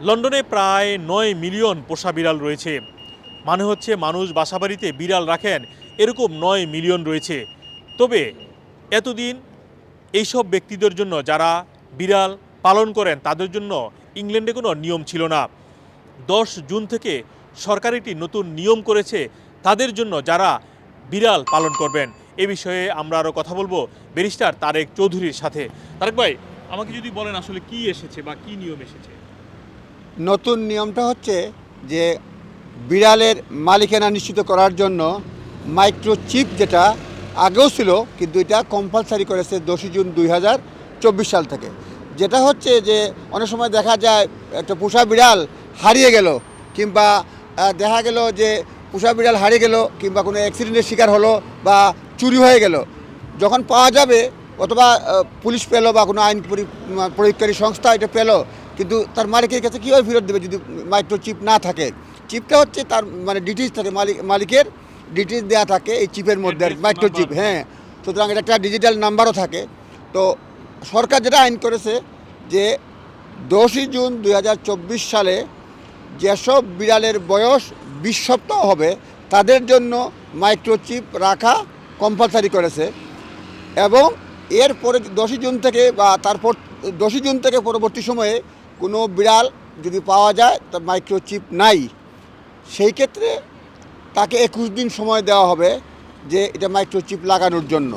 লন্ডনে প্রায় নয় মিলিয়ন পোষা বিড়াল রয়েছে। মানে হচ্ছে মানুষ বাসাবাড়িতে বিড়াল রাখেন, এরকম নয় মিলিয়ন রয়েছে। তবে এতদিন এইসব ব্যক্তিদের জন্য যারা বিড়াল পালন করেন, তাদের জন্য ইংল্যান্ডে কোনো নিয়ম ছিল না। দশ জুন থেকে সরকার একটি নতুন নিয়ম করেছে, তাদের জন্য যারা বিড়াল পালন করবেন। এ বিষয়ে আমরা আরও কথা বলব ব্যারিস্টার তারেক চৌধুরীর সাথে। তারেক ভাই, আমাকে যদি বলেন আসলে কি এসেছে বা কি নিয়ম এসেছে? নতুন নিয়মটা হচ্ছে যে বিড়ালের মালিকানা নিশ্চিত করার জন্য মাইক্রোচিপ যেটা আগেও ছিল, কিন্তু এটা কম্পালসারি করেছে দশই জুন দুই হাজার চব্বিশ সাল থেকে। যেটা হচ্ছে যে অনেক সময় দেখা যায় একটা পোষা বিড়াল হারিয়ে গেল, কিংবা দেখা গেল যে পোষা বিড়াল হারিয়ে গেল, কিংবা কোনো অ্যাক্সিডেন্টের শিকার হলো বা চুরি হয়ে গেল। যখন পাওয়া যাবে, অথবা পুলিশ পেল বা কোনো আইন পরি- প্রয়োগকারী সংস্থা এটা পেল কিন্তু তার মালিকের কাছে কীভাবে ফেরত দেবে যদি মাইক্রোচিপ না থাকে? চিপটা হচ্ছে তার মানে ডিটেলস থাকে মালিক মালিকের ডিটেলস দেওয়া থাকে এই চিপের মধ্যে Address, মাইক্রোচিপ হ্যাঁ। সুতরাং এটা একটা ডিজিটাল নাম্বারও থাকে। তো সরকার যেটা আইন করেছে যে দশই জুন দু হাজার চব্বিশ সালে যেসব বিড়ালের বয়স বিশ সপ্তাহ হবে তাদের জন্য মাইক্রোচিপ রাখা কম্পালসারি করেছে। এবং এরপরে দশই জুন থেকে বা তারপর দশই জুন থেকে পরবর্তী সময়ে কোনো বিড়াল যদি পাওয়া যায় তার মাইক্রোচিপ নাই। সেই ক্ষেত্রে তাকে একুশ দিন সময় দেওয়া হবে যে এটা মাইক্রোচিপ লাগানোর জন্য।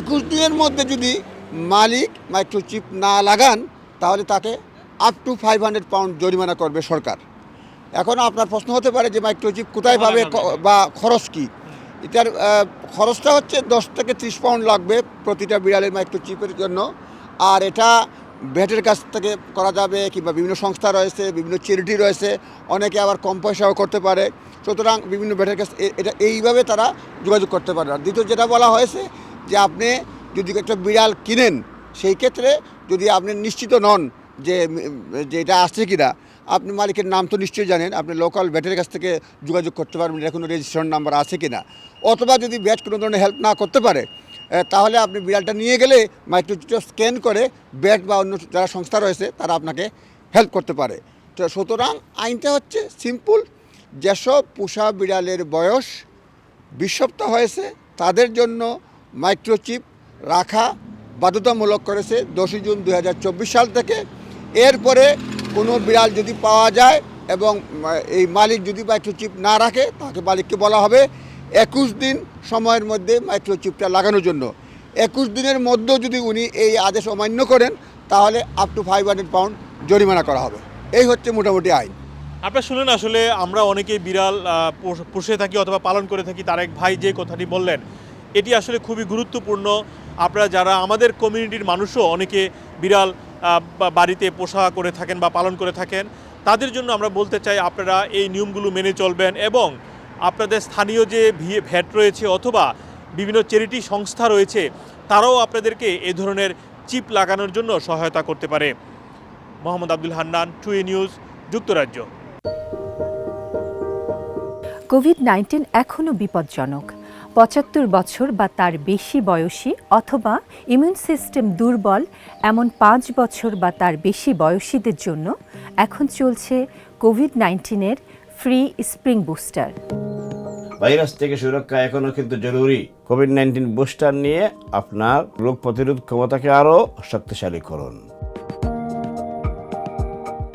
একুশ দিনের মধ্যে যদি মালিক মাইক্রোচিপ না লাগান তাহলে তাকে up to five hundred pound জরিমানা করবে সরকার। এখন আপনার প্রশ্ন হতে পারে যে মাইক্রোচিপ কোথায় পাবে বা খরচ কী? এটার খরচটা হচ্ছে দশ থেকে ত্রিশ পাউন্ড লাগবে প্রতিটা বিড়ালের মাইক্রোচিপের জন্য। আর এটা ভেটের কাছ থেকে করা যাবে কিংবা বিভিন্ন সংস্থা রয়েছে, বিভিন্ন চ্যারিটি রয়েছে, অনেকে আবার কম পয়সাও করতে পারে। সুতরাং বিভিন্ন ভেটের কাছ এটা এইভাবে তারা যোগাযোগ করতে পারে আর দ্বিতীয় যেটা বলা হয়েছে যে আপনি যদি একটা বিড়াল কিনেন, সেই ক্ষেত্রে যদি আপনি নিশ্চিত নন যে যে এটা আসছে কিনা, আপনি মালিকের নাম তো নিশ্চয়ই জানেন, আপনি লোকাল ব্যাটের কাছ থেকে যোগাযোগ করতে পারবেন এটা কোনো রেজিস্ট্রেশন নাম্বার আছে কিনা। অথবা যদি ব্যাট কোনো ধরনের হেল্প না করতে পারে তাহলে আপনি বিড়ালটা নিয়ে গেলে মাইক্রোচিপটা স্ক্যান করে ব্যাট বা অন্য যারা সংস্থা রয়েছে, তারা আপনাকে হেল্প করতে পারে। তো সুতরাং আইনটা হচ্ছে সিম্পল, যেসব পোষা বিড়ালের বয়স বিশ সপ্তাহ হয়েছে, তাদের জন্য মাইক্রোচিপ রাখা বাধ্যতামূলক করেছে দশই জুন দু হাজার চব্বিশ সাল থেকে। এরপরে কোনো বিড়াল যদি পাওয়া যায় এবং এই মালিক যদি মাইক্রোচিপ না রাখে, তাকে মালিককে বলা হবে। একুশ দিন সময়ের মধ্যে মাইক্রোচিপটা লাগানোর জন্য। একুশ দিনের মধ্যেও যদি উনি এই আদেশ অমান্য করেন, তাহলে up to five hundred pound জরিমানা করা হবে। এই হচ্ছে মোটামুটি আইন। আপনারা শুনেন, আসলে আমরা অনেকেই বিড়াল পোষ- পুষে থাকি অথবা পালন করে থাকি, তার এক ভাই যে কথাটি বললেন, এটি আসলে খুবই গুরুত্বপূর্ণ। আপনারা যারা আমাদের কমিউনিটির মানুষও অনেকে বিড়াল বাড়িতে পোষা করে থাকেন বা পালন করে থাকেন, তাদের জন্য আমরা বলতে চাই, আপনারা এই নিয়মগুলো মেনে চলবেন এবং আপনাদের স্থানীয় যে ভ্যাট রয়েছে অথবা বিভিন্ন চ্যারিটি সংস্থা রয়েছে, তারাও আপনাদেরকে এ ধরনের চিপ লাগানোর জন্য সহায়তা করতে পারে। মোহাম্মদ আব্দুল হান্নান টুই নিউজ, যুক্তরাজ্য। কোভিড নাইন্টিন এখনও বিপজ্জনক। পঁচাত্তর বছর বা তার বেশি বয়সী অথবা ইমিউন সিস্টেম দুর্বল এমন পাঁচ বছর বা তার বেশি বয়সীদের জন্য এখন চলছে কোভিড নাইন্টিনের ফ্রি স্প্রিং বুস্টার ভাইরাস থেকে সুরক্ষা এখনও কিন্তু জরুরি। কোভিড নাইন্টিন বুস্টার নিয়ে আপনার রোগ প্রতিরোধ ক্ষমতাকে আরও শক্তিশালী করুন।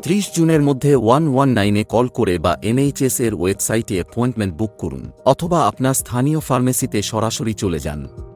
ত্রিশ জুনের মধ্যে ওয়ান ওয়ান নাইনে কল করে বা এনএইচএস এর ওয়েবসাইটে অ্যাপয়েন্টমেন্ট বুক করুন, অথবা আপনার স্থানীয় ফার্মেসিতে সরাসরি চলে যান।